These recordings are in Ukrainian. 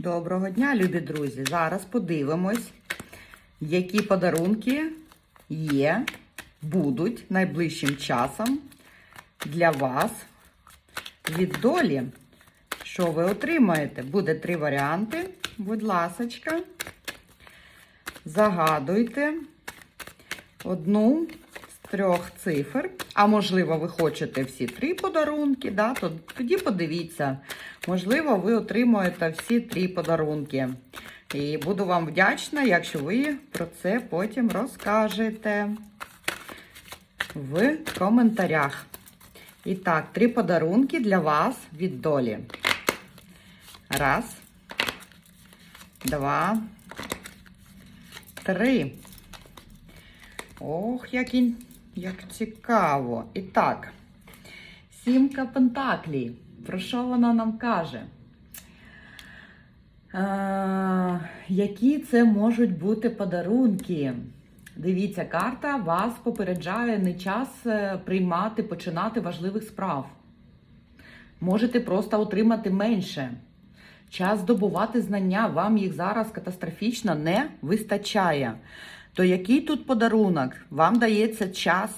Доброго дня, любі друзі! Зараз подивимось, які подарунки є, будуть найближчим часом для вас від долі. Що ви отримаєте? Буде три варіанти. Будь ласочка. Загадуйте одну трьох цифр. А можливо, ви хочете всі три подарунки, да? то тоді подивіться. Можливо, ви отримуєте всі три подарунки. І буду вам вдячна, якщо ви про це потім розкажете в коментарях. І так, три подарунки для вас від долі. Раз, два, три. Ох, як, ін- як цікаво. І так, сімка пентаклі. Про що вона нам каже? А, які це можуть бути подарунки? Дивіться, карта вас попереджає не час е, приймати, починати важливих справ. Можете просто отримати менше. Час здобувати знання, вам їх зараз катастрофічно не вистачає. То який тут подарунок? Вам дається час,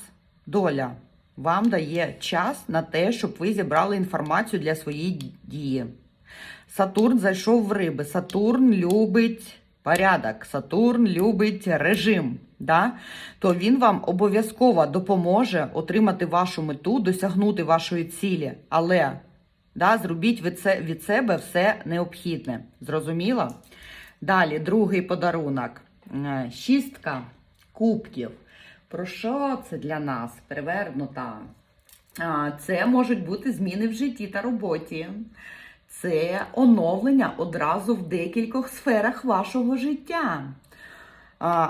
доля. Вам дає час на те, щоб ви зібрали інформацію для своєї дії. Сатурн зайшов в риби. Сатурн любить порядок, Сатурн любить режим. Да? То він вам обов'язково допоможе отримати вашу мету, досягнути вашої цілі. Але да, зробіть від, це, від себе все необхідне. Зрозуміло? Далі, другий подарунок. Е, Шістка кубків. Про що це для нас? Перевернута. Це можуть бути зміни в житті та роботі. Це оновлення одразу в декількох сферах вашого життя.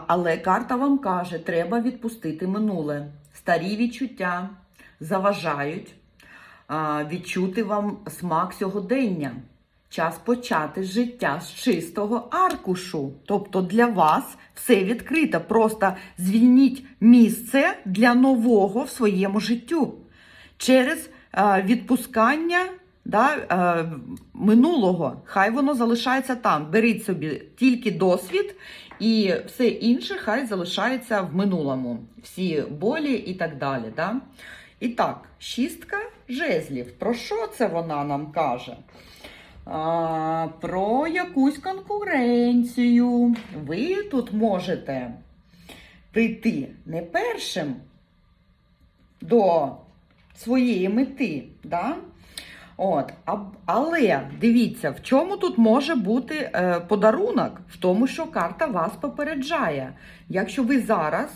Але карта вам каже, треба відпустити минуле. Старі відчуття заважають відчути вам смак сьогодення. Час почати життя з чистого аркушу. Тобто для вас все відкрито. Просто звільніть місце для нового в своєму життю через е, відпускання да, е, минулого. Хай воно залишається там. Беріть собі тільки досвід, і все інше хай залишається в минулому. Всі болі і так далі. Да? І так, шістка жезлів. Про що це вона нам каже? Про якусь конкуренцію. Ви тут можете прийти не першим до своєї мети. Да? От, але дивіться, в чому тут може бути е, подарунок? В тому, що карта вас попереджає. Якщо ви зараз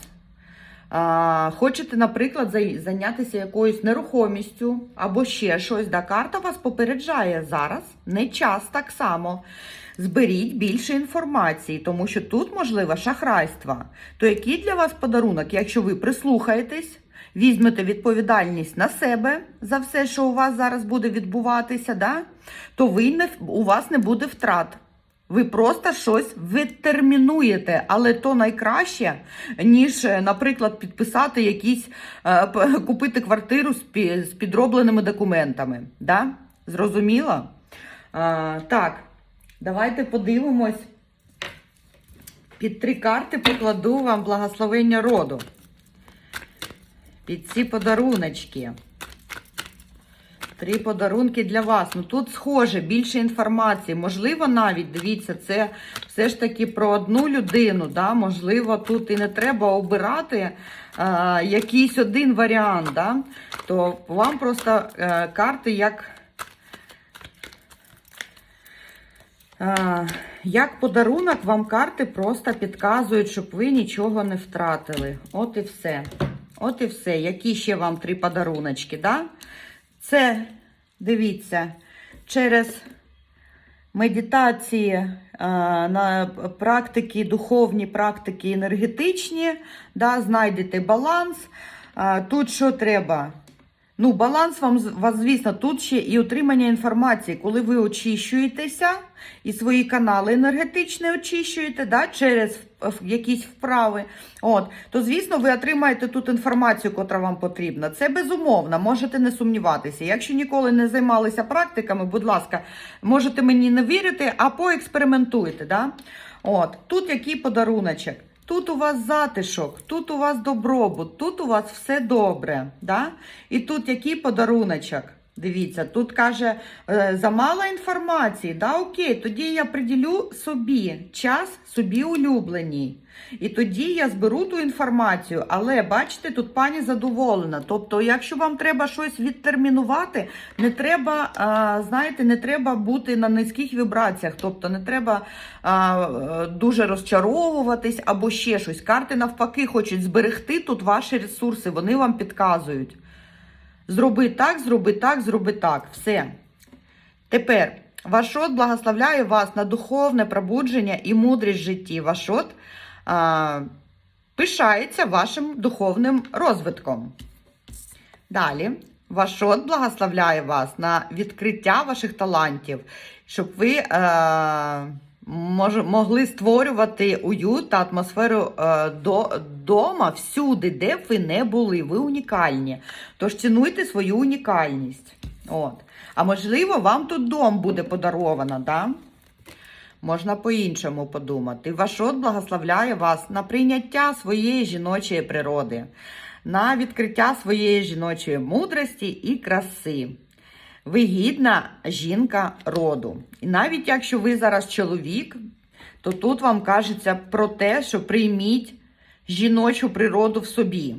хочете, наприклад, зайнятися якоюсь нерухомістю або ще щось, да, карта вас попереджає зараз, не час так само. Зберіть більше інформації, тому що тут можливе шахрайство. То який для вас подарунок, якщо ви прислухаєтесь, візьмете відповідальність на себе за все, що у вас зараз буде відбуватися, да? то ви не, у вас не буде втрат. Ви просто щось відтермінуєте, але то найкраще, ніж, е, наприклад, підписати якісь, е, купити квартиру з підробленими документами. Да? Зрозуміло? А, так, давайте подивимось. Під три карти покладу вам благословення роду. Під ці подаруночки. Три подарунки для вас. Ну тут схоже, більше інформації. Можливо, навіть дивіться, це все ж таки про одну людину. Да? Можливо, тут і не треба обирати а, якийсь один варіант. Да? То вам просто е, карти як. А, як подарунок, вам карти просто підказують, щоб ви нічого не втратили. От і все. От і все. Які ще вам три подаруночки, да? Це, дивіться, через медитації, на практики, духовні практики енергетичні, да, знайдете баланс. Тут що треба? Ну, баланс вам, звісно, тут ще і отримання інформації, коли ви очищуєтеся і свої канали енергетичні очищуєте да, через якісь вправи. От, то, звісно, ви отримаєте тут інформацію, котра вам потрібна. Це безумовно, можете не сумніватися. Якщо ніколи не займалися практиками, будь ласка, можете мені не вірити, а поекспериментуйте. Да? От, тут який подаруночок. Тут у вас затишок, тут у вас добробут, тут у вас все добре. Да? І тут який подаруночок. Дивіться, тут каже, е, замало інформації. Да, окей, тоді я приділю собі час, собі улюбленій. І тоді я зберу ту інформацію. Але бачите, тут пані задоволена. Тобто, якщо вам треба щось відтермінувати, не треба, знаєте, не треба бути на низьких вібраціях. Тобто не треба дуже розчаровуватись або ще щось. Карти навпаки хочуть зберегти тут ваші ресурси, вони вам підказують. Зроби так, зроби так, зроби так. Все. Тепер ваш род благословляє вас на духовне пробудження і мудрість в житті. Ваш род а, пишається вашим духовним розвитком. Далі, ваш род благословляє вас на відкриття ваших талантів, щоб ви е, мож, могли створювати уют та атмосферу е, до, дома всюди, де б ви не були. Ви унікальні. Тож цінуйте свою унікальність. От. А можливо, вам тут дом буде подаровано, да? Можна по-іншому подумати. Ваш род благословляє вас на прийняття своєї жіночої природи, на відкриття своєї жіночої мудрості і краси. Ви гідна жінка роду. І навіть якщо ви зараз чоловік, то тут вам кажеться про те, що прийміть жіночу природу в собі.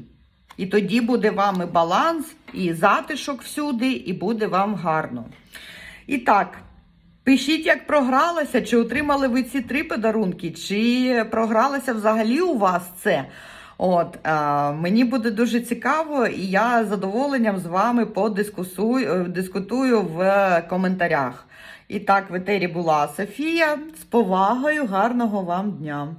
І тоді буде вам і баланс, і затишок всюди, і буде вам гарно. І так, пишіть, як програлося, чи отримали ви ці три подарунки, чи програлося взагалі у вас це. От, е, мені буде дуже цікаво, і я з задоволенням з вами подискусую, е, дискутую в коментарях. І так, в етері була Софія. З повагою, гарного вам дня!